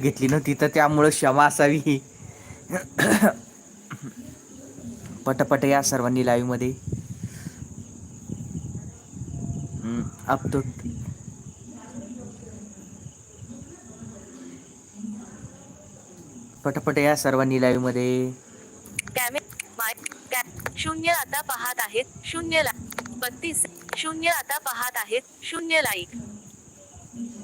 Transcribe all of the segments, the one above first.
घेतली नव्हती तर त्यामुळं क्षमा असावी. पटपट या सर्वांनी लाईव्हमध्ये. हम्म, अब तो पटपट या सर्वांनी लाईव्हमध्ये. शून्य आता पाहत आहेत शून्य बत्तीस शून्य आता पाहत आहेत शून्य लाईक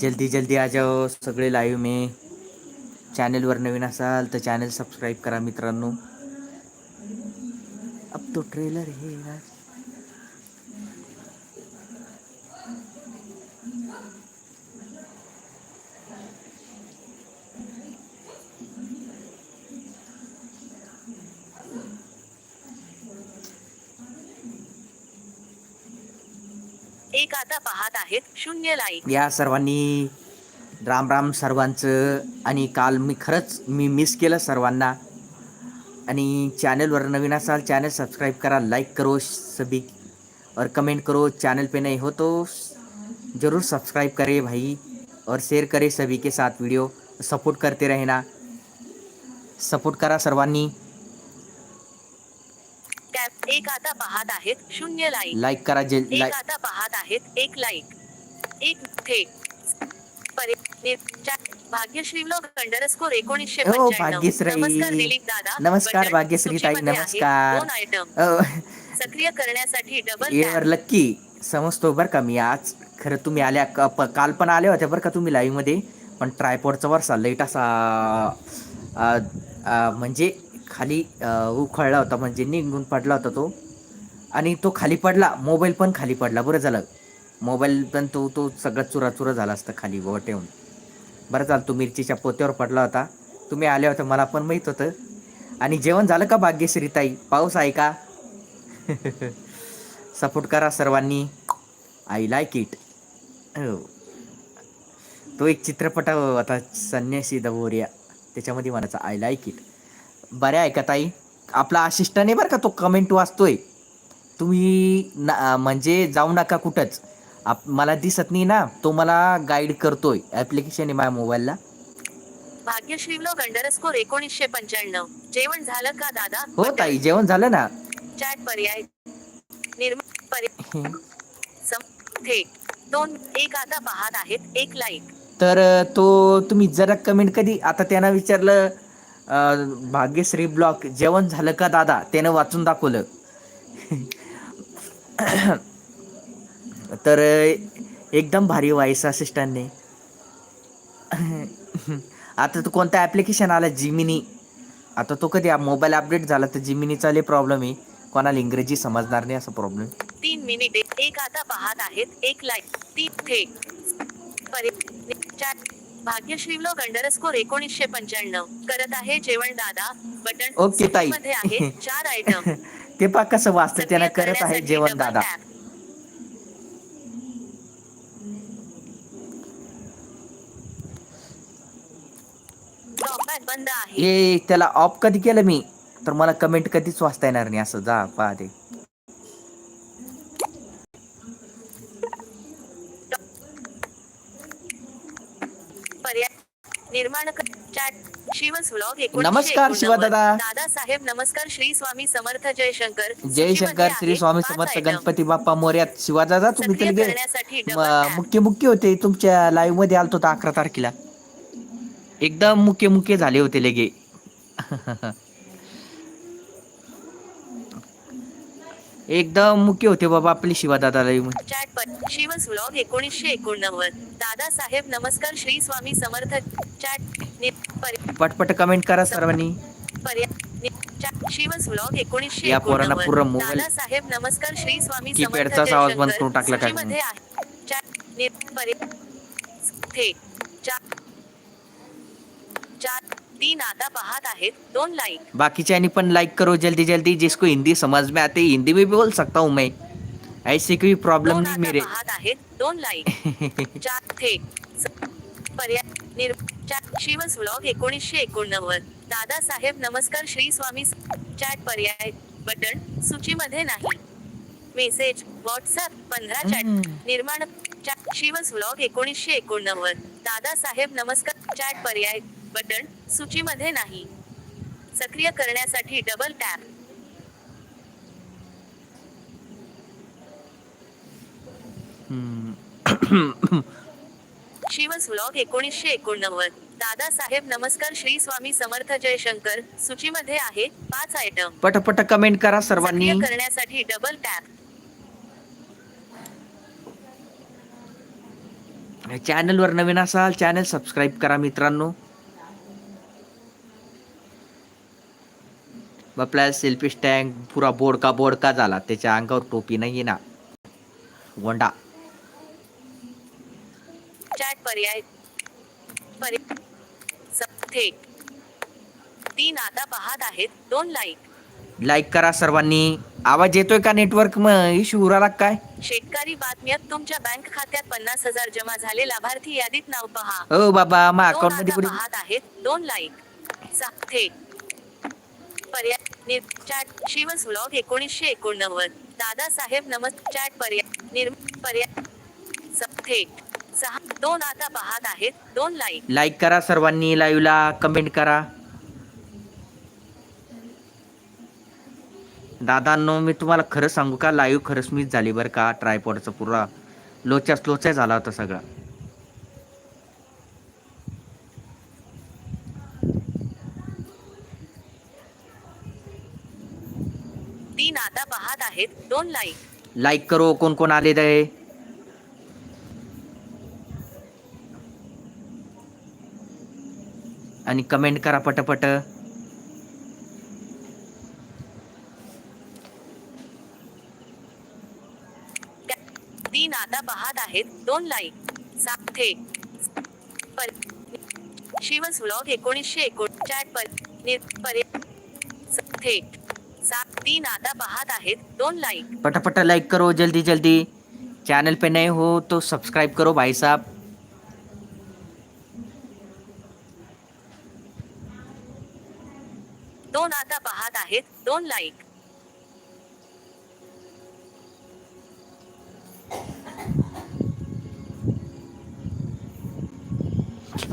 जल्दी जल्दी आ जाओ सगळे लाईव्ह में. चॅनलवर नवीन असाल तर चॅनल सबस्क्राईब करा मित्रांनो अब तो ट्रेलर है यार. एक आता पाहत आहेत शून्य लाईक या सर्वांनी राम राम सर्वांचं. आणि काल मी खरंच मी मिस केलं सर्वांना. आणि चैनल नवीन असाल चैनल सब्सक्राइब करा लाइक करो सभी और कमेंट करो. चैनल पे नहीं हो तो ज़रूर सब्सक्राइब करें भाई और शेयर करें सभी के साथ वीडियो सपोर्ट करते रहना. सपोर्ट करा सर्वांनी. एक आता पाहत आहेत शून्य लाईक लाईक करा जे एक लाईक आता पाहत आहेत एक लाईक एक थेट भाग्यश्री ब्लॉग अंडरस्कोर एकोणीसशे हो. भाग्यश्री. नमस्कार दिलीप दादा. नमस्कार, बटन भाग्यश्री ताई, सूचीमध्ये आहे. नमस्कार. दोन आयटम अ, सक्रिय करण्यासाठी डबल लक्की समजतो बरं का मी आज. खरं तुम्ही आल्या क- प- काल पण आल्या होत्या बरं का तुम्ही लाईव्हमध्ये पण ट्रायपॉडचा वरसा लेट असा अ, अ, म्हणजे खाली अ, उखळला होता म्हणजे निघून पडला होता तो. आणि तो खाली पडला. मोबाईल पण खाली पडला. बरं झालं. मोबाईल पण तो तो सगळं चुराचुरा झाला असता खाली वर ठेवून. बरं चाल तो मिरचीच्या पोत्यावर पडला होता. तुम्ही आल्या होत्या मला पण माहीत होतं. आणि जेवण झालं का भाग्यश्री ताई? पाऊस आहे का? सपोर्ट करा सर्वांनी. आय लाईक इट हो. तो एक चित्रपट होता संन्यासी दबोरिया त्याच्यामध्ये म्हणायचा आय लाईक इट बऱ्या आहे का ताई? आपला असिस्टंट आहे बरं का तो कमेंट वाचतोय? तुम्ही ना म्हणजे जाऊ नका कुठंच. आप मला दिसत नाही ना तो मला गाईड करतोय. ॲप्लिकेशन आहे माझ्या मोबाईलला भाग्यश्री ब्लॉग अंडरस्कोर एकोणीसशे पंच्याण्णव. जेवण झालं का दादा? हो. ताई जेवण झालं ना. चॅट पर्याय. निर्माण पर्याय सम थेट दोन एक आता पाहत आहेत. एक लाईक तर तो तुम्ही जरा कमेंट कधी आता त्यानं विचारलं अ, भाग्यश्री ब्लॉक जेवण झालं का दादा? त्यानं वाचून दाखवलं. तर एकदम भारी व्हाईस असिस्टंटने आता तो कोणता ॲप्लिकेशन आला? जिमिनी आता तो कधी मोबाईल अपडेट झाला तर जिमिनीचा लय प्रॉब्लेम आहे. कोणाला इंग्रजी समजणार नाही असा प्रॉब्लेम तीन मिनिटे एक आता पाहत आहेत. एक लाईक तीन थेट भाग्यश्री ब्लॉग अंडरस्कोर एकोणीसशे पंच्याण्णव. करत आहे जेवण दादा. बटन ओके, ताई. मध्ये आहे. चार आयटम ते पा कसं वाचतं. त्यानं करत आहे जेवण दादा. बंद आहे. हे त्याला ऑफ कधी केलं मी? तर मला कमेंट कधीच वाचता येणार नाही असं जा पहा ते. पर्याय निर्माण नमस्कार, शिवदादा. दादा साहेब नमस्कार श्री स्वामी समर्थ जयशंकर जय शंकर सूचीमध्ये श्री स्वामी समर्थ. गणपती बाप्पा मोर्यात. तुम्ही म- double tap. मुख्य मुख्य होते तुमच्या लाईव्हमध्ये आलतो अकरा तारखेला. एकदम मुख्य मुख्य झाले होते लगे. एकदम मुख्य होते बाबा आपले चॅट पर शिवस व्लॉग एकोणीसशे एकोणनव्वद. दादा साहेब नमस्कार. श्री स्वामी समर्थ चॅट पटपट कमेंट करा सर्वांनी. शिवस व्लॉग एकोणीसशे या पोरांना. पूर्ण मोबाईल दादा साहेब नमस्कार. श्री स्वामी कीपॅडचाच आवाज बंद. करून टाकला काय? आहे चॅट नि- पर्याय थेट चार चार तीन आता पाहत आहेत दोन लाईक बाकीचे पण लाइक करो जल्दी जल्दी जिसको हिंदी समझ में आती है हिंदी में भी बोल सकता हूँ मैं. ऐसे कोई प्रॉब्लम नहीं मेरे. पाहत आहेत दोन लाईक चार स- पर्याय शिवस व्लॉग एकोणीसशे एकोणनव्वद. दादा साहेब नमस्कार श्री स्वामी चॅट पर्याय बटन सूचीमध्ये नाही. मेसेज व्हॉट्सअप पंधरा चॅट. निर्माण चॅट शिवस व्लॉग एकोणीसशे एकोणनव्वद. दादा साहेब नमस्कार चॅट पर्याय बटन सूचीमध्ये नाही. सक्रिय करण्यासाठी डबल टॅप. शिवस व्लॉग एकोणीसशे एकोणनव्वद. दादासाहेब नमस्कार श्री स्वामी समर्थ जयशंकर. सूचीमध्ये आहे पाच आयटम पटपट कमेंट करा सर्वांनी. सक्रिय करण्यासाठी डबल टॅप चॅनलवर नवीन असाल चॅनल सबस्क्राईब करा मित्रांनो. आपल्याला सेल्फी स्टँक पुरा बोडका बोडका झाला. त्याच्या अंगावर टोपी नाही ना गोंडा चॅट पर्याय. थेट तीन आता पाहत आहेत. दोन लाईक लाईक करा सर्वांनी. आवाज येतोय का नेटवर्क मग इश्यू उराला काय? शेतकरी बातम्यात तुमच्या बँक खात्यात पन्नास हजार जमा झाले. लाभार्थी यादीत नाव पहा. हो बाबा मा दोन अकाउंटमध्ये पाहत आहेत. दोन लाईक सा- थेट पर्याय निर चॅट शिवस व्लॉग एकोणीसशे एकोणनव्वद. दादासाहेब नमस् चॅट पर्याय निर्म पर्याय थेट सहा दोन आता पाहत आहेत. दोन लाईक लाईक करा सर्वांनी लाईव्हला कमेंट करा. दादांनो मी तुम्हाला खरं सांगू का? लाईव्ह खरंच मीच झाली बरं का? ट्रायपॉडचा पुरा लोच्या लोच्या झाला होता सगळा. तीन आता पाहत आहेत. दोन लाईक लाईक करो कोण कोण आले आहे? आणि कमेंट करा पटपट. तीन आता पाहत आहेत. दोन लाईक पर शिवस व्लॉग एकोणीसशे एकोण चॅट पर थेट सात तीन आता पाहत आहेत. दोन लाईक पटापट लाइक करो जल्दी जल्दी. चैनल पे नए हो तो सब्सक्राइब करो भाई साहब. दोन आता पाहत आहेत. दोन लाईक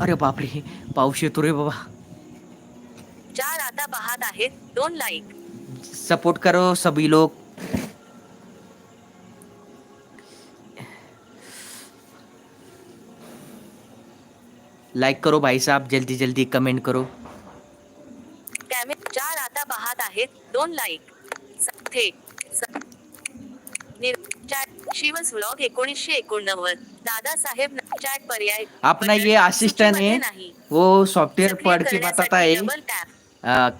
अरे बापरे पाऊस येतो रे बाबा. चार आता पाहत आहेत. दोन लाईक सपोर्ट करो सभी लोग। लाइक करो भाई साहब जल्दी जल्दी कमेंट करो। चार आता पाहत आहेत दोन लाईक स- थेट स- निर चॅट शिवस व्लॉग एकोणीसशे एकोणनव्वद दादासाहेब न- चॅट पर्याय अपना ये असिस्टेंट है वो सॉफ्टवेअर सक्रिय पढ़ के बताता है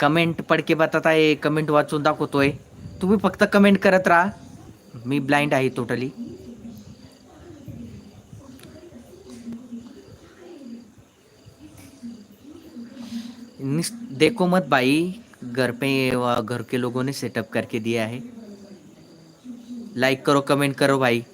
कमेंट पडके के आहे कमेंट वाचून दाखवतोय. तुम्ही फक्त कमेंट करत राहा. मी ब्लाइंड आहे टोटली देखो मत भाई घर पे घर के लोगों ने सेटअप करके दिया है. लाइक करो कमेंट करो भाई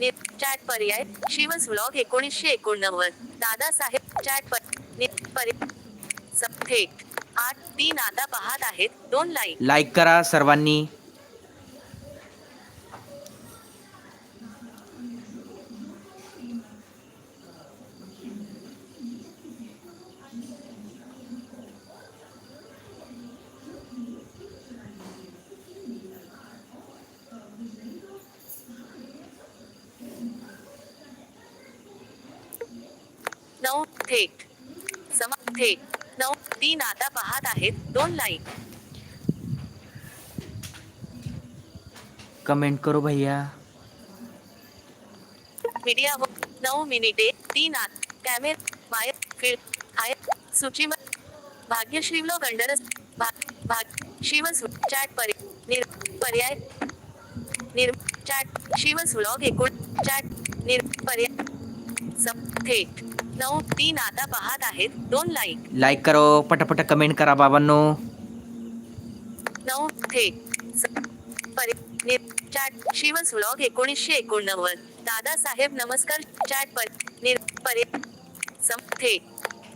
निर चॅट पर्याय शिवस व्लॉग एकोणीसशे एकोणनव्वद. दादासाहेब चॅट पर्याय आठ तीन आता पाहत आहेत. दोन लाईक लाईक करा सर्वांनी. नऊ थेट सम थेट नऊ तीन आता पाहत आहेत. दोन लाईक कमेंट करो भैया. मीडिया नऊ मिनिटे तीन आत. कॅमेर माय फील्ड हाय सूची भाग्यश्री व्लॉग अंडरस भाग भाग शिवस चॅट पर्याय निर पर्याय. निर चॅट शिवस व्लॉग एकूण चॅट निर पर्याय. सम थेट. नऊ तीन आता पाहत आहेत. दोन लाईक लाईक करो पटापट कमेंट करा बाबांनो. नऊ परि- नि- चॅट शिवस व्लॉग एकोणीसशे एकोणनव्वद. दादासाहेब नमस्कार चॅट पर थेट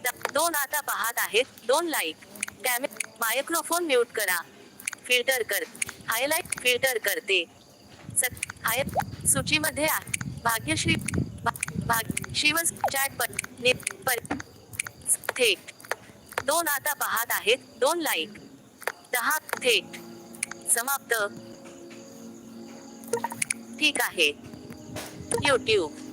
द- दोन आता पाहत आहेत. दोन लाईक कॅमे मायक्रोफोन म्यूट करा. फिल्टर कर. हायलाइट फिल्टर करते. सत आयत सूचीमध्ये भाग्यश्री भाग शिवस चॅट पर नि पर थेट. दोन आता पाहत आहेत दोन लाईक. दहा थेट. समाप्त. ठीक आहे. यूट्यूब